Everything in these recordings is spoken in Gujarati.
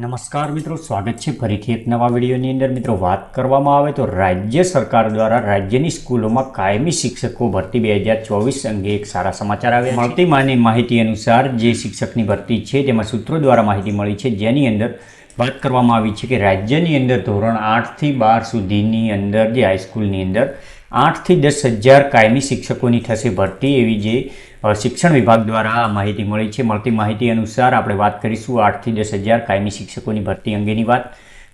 નમસ્કાર મિત્રો, સ્વાગત છે ફરીથી એક નવા વિડીયોની અંદર. મિત્રો, વાત કરવામાં આવે તો રાજ્ય સરકાર દ્વારા રાજ્યની સ્કૂલોમાં કાયમી શિક્ષકો ભરતી બે હજાર ચોવીસ અંગે એક સારા સમાચાર આવ્યા મળતી માની માહિતી અનુસાર જે શિક્ષકની ભરતી છે તેમાં સૂત્રો દ્વારા માહિતી મળી છે. જેની અંદર વાત કરવામાં આવી છે કે રાજ્યની અંદર ધોરણ આઠથી બાર સુધીની અંદર જે હાઈસ્કૂલની અંદર આઠથી દસ હજાર કાયમી શિક્ષકોની થશે ભરતી એવી જે શિક્ષણ વિભાગ દ્વારા માહિતી મળી છે. મળતી માહિતી અનુસાર આપણે વાત કરીશું આઠથી દસ હજાર કાયમી શિક્ષકોની ભરતી અંગેની વાત.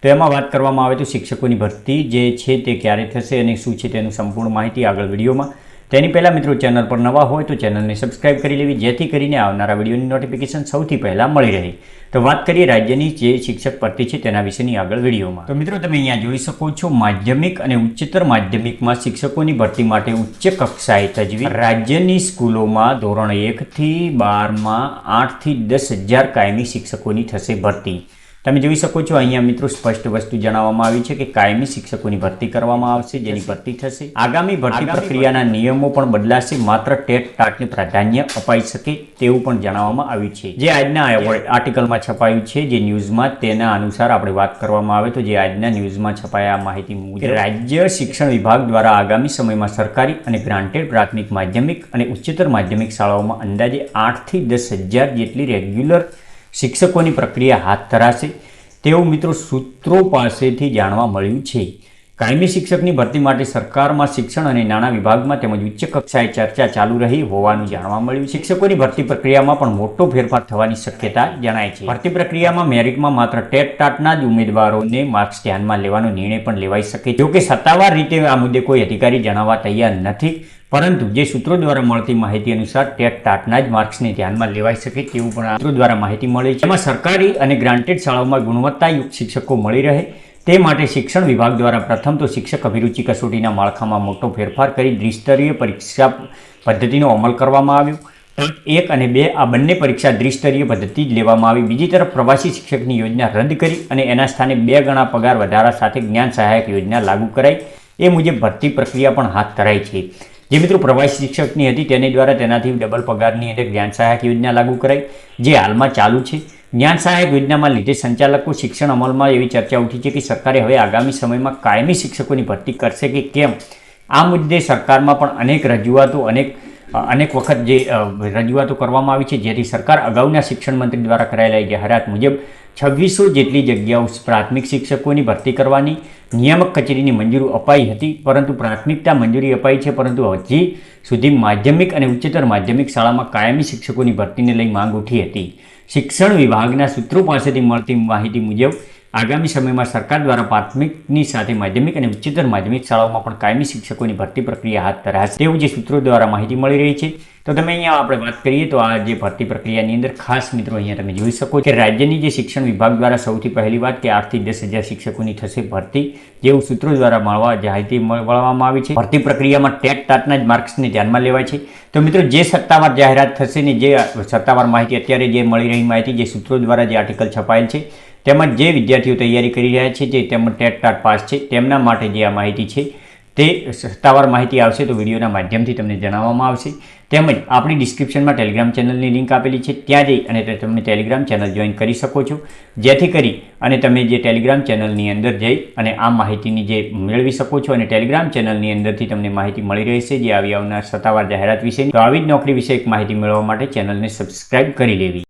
તો એમાં વાત કરવામાં આવે તો શિક્ષકોની ભરતી જે છે તે ક્યારે થશે અને શું છે તેનું સંપૂર્ણ માહિતી આગળ વિડીયોમાં. તેની પહેલાં મિત્રો ચેનલ પર નવા હોય તો ચેનલને સબસ્ક્રાઇબ કરી લેવી, જેથી કરીને આવનારા વિડીયોની નોટિફિકેશન સૌથી પહેલાં મળી રહે. તો વાત કરીએ રાજ્યની જે શિક્ષક ભરતી છે તેના વિશેની આગળ વિડીયોમાં. તો મિત્રો તમે અહીંયા જોઈ શકો છો માધ્યમિક અને ઉચ્ચતર માધ્યમિકમાં શિક્ષકોની ભરતી માટે ઉચ્ચ કક્ષાએ તજવીજ. રાજ્યની સ્કૂલોમાં ધોરણ એકથી બારમાં આઠથી દસ હજાર કાયમી શિક્ષકોની થશે ભરતી. તમે જોઈ શકો છો અહીંયા મિત્રો સ્પષ્ટ વસ્તુ જણાવવામાં આવી છે કે કાયમી શિક્ષકોની ભરતી કરવામાં આવશે જેની ભરતી થશે. આગામી ભરતી પ્રક્રિયાના નિયમો પણ બદલાશે માત્ર ટેટ ટાટને પ્રાધાન્ય અપાઈ શકે તેવું પણ જણાવવામાં આવ્યું છે. જે આજના આર્ટિકલમાં છપાયું છે જે ન્યૂઝમાં તેના અનુસાર આપણે વાત કરવામાં આવે તો જે આજના ન્યૂઝમાં છપાયા માહિતી મુજબ રાજ્ય શિક્ષણ વિભાગ દ્વારા આગામી સમયમાં સરકારી અને ગ્રાન્ટેડ પ્રાથમિક માધ્યમિક અને ઉચ્ચતર માધ્યમિક શાળાઓમાં અંદાજે આઠથી દસ હજાર જેટલી રેગ્યુલર શિક્ષકોની પ્રક્રિયા હાથ ધરાશે તેવું મિત્રો સૂત્રો પાસેથી જાણવા મળ્યું છે. કાયમી શિક્ષકની ભરતી માટે સરકારમાં શિક્ષણ અને નાણાં વિભાગમાં તેમજ ઉચ્ચ કક્ષાએ ચર્ચા ચાલુ રહી હોવાનું જાણવા મળ્યું. શિક્ષકોની ભરતી પ્રક્રિયામાં પણ મોટો ફેરફાર થવાની શક્યતા જણાય છે. ભરતી પ્રક્રિયામાં મેરિટમાં માત્ર ટેટ ટાટના જ ઉમેદવારોને માર્ક્સ ધ્યાનમાં લેવાનો નિર્ણય પણ લેવાઈ શકે જો કે સત્તાવાર રીતે આ મુદ્દે કોઈ અધિકારી જણાવવા તૈયાર નથી, પરંતુ જે સૂત્રો દ્વારા મળતી માહિતી અનુસાર ટેટ ટાટના જ માર્ક્સને ધ્યાનમાં લેવાઈ શકે તેવું પણ સૂત્રો દ્વારા માહિતી મળે છે. એમાં સરકારી અને ગ્રાન્ટેડ શાળાઓમાં ગુણવત્તાયુક્ત શિક્ષકો મળી રહે તે માટે શિક્ષણ વિભાગ દ્વારા પ્રથમ તો શિક્ષક અભિરુચિ કસોટીના માળખામાં મોટો ફેરફાર કરી દ્વિસ્તરીય પરીક્ષા પદ્ધતિનો અમલ કરવામાં આવ્યો. એક અને બે આ બંને પરીક્ષા દ્વિસ્તરીય પદ્ધતિ જ લેવામાં આવી. બીજી તરફ પ્રવાસી શિક્ષકની યોજના રદ કરી અને એના સ્થાને બે ગણા પગાર વધારા સાથે જ્ઞાન સહાયક યોજના લાગુ કરાઈ. એ મુજબ ભરતી પ્રક્રિયા પણ હાથ ધરાઈ છે. જે મિત્રો પ્રવાસી શિક્ષકની હતી, તેની દ્વારા તેનાથી ડબલ પગારની અંદર જ્ઞાન સહાયક યોજના લાગુ કરાઈ, જે હાલમાં ચાલુ છે. જ્ઞાન સહાયક યોજનામાં લીધે સંચાલકો શિક્ષણ અમલમાં એવી ચર્ચા ઉઠી છે કે સરકારે હવે આગામી સમયમાં કાયમી શિક્ષકોની ભરતી કરશે કે કેમ? આ મુદ્દે સરકારમાં પણ અનેક રજૂઆતો, અનેક અનેક વખત જે રજૂઆતો કરવામાં આવી છે, જેથી સરકાર અગાઉના શિક્ષણ મંત્રી દ્વારા કરાયેલા જાહેરાત મુજબ છવ્વીસો જેટલી જગ્યાઓ પ્રાથમિક શિક્ષકોની ભરતી કરવાની નિયામક કચેરીની મંજૂરી અપાઈ હતી, પરંતુ પ્રાથમિકતા મંજૂરી અપાઈ છે, પરંતુ હજી સુધી માધ્યમિક અને ઉચ્ચતર માધ્યમિક શાળામાં કાયમી શિક્ષકોની ભરતીને લઈ માંગ ઉઠી હતી. શિક્ષણ વિભાગના સૂત્રો પાસેથી મળતી માહિતી મુજબ આગામી સમયમાં સરકાર દ્વારા પ્રાથમિકની સાથે માધ્યમિક અને ઉચ્ચતર માધ્યમિક શાળાઓમાં પણ કાયમી શિક્ષકોની ભરતી પ્રક્રિયા હાથ ધરાશે. તેવું જે સૂત્રો દ્વારા માહિતી મળી રહી છે, તો તમે અહીંયા આપણે વાત કરીએ તો આ જે ભરતી પ્રક્રિયાની અંદર ખાસ મિત્રો અહીંયા તમે જોઈ શકો કે રાજ્યની જે શિક્ષણ વિભાગ દ્વારા સૌથી પહેલી વાત કે આઠથી દસ હજાર શિક્ષકોની થશે ભરતી, જેવું સૂત્રો દ્વારા મળવા માહિતી મળવામાં આવી છે. ભરતી પ્રક્રિયામાં ટેટ ટાટના જ માર્ક્સને ધ્યાનમાં લેવાય છે. તો મિત્રો જે સત્તાવાર જાહેરાત થશે ને જે સત્તાવાર માહિતી અત્યારે જે મળી રહી માહિતી, જે સૂત્રો દ્વારા જે આર્ટિકલ છપાયેલ છે તેમજ જે વિદ્યાર્થીઓ તૈયારી કરી રહ્યા છે, જે તેમજ ટેટ ટાટ પાસ છે, તેમના માટે જે આ માહિતી છે, તે સત્તાવાર માહિતી આવશે તો વિડીયોના માધ્યમથી તમને જણાવવામાં આવશે. તેમજ આપણી ડિસ્ક્રિપ્શનમાં ટેલિગ્રામ ચેનલની લિંક આપેલી છે, ત્યાં જઈ અને તમે ટેલિગ્રામ ચેનલ જોઈન કરી શકો છો. જેથી કરી અને તમે જે ટેલિગ્રામ ચેનલની અંદર જઈ અને આ માહિતીની જે મેળવી શકો છો અને ટેલિગ્રામ ચેનલની અંદરથી તમને માહિતી મળી રહેશે જે આવી આવનાર સત્તાવાર જાહેરાત વિશે તો આવી જ નોકરી વિશે એક માહિતી મેળવવા માટે ચેનલને સબસ્ક્રાઇબ કરી લેવી.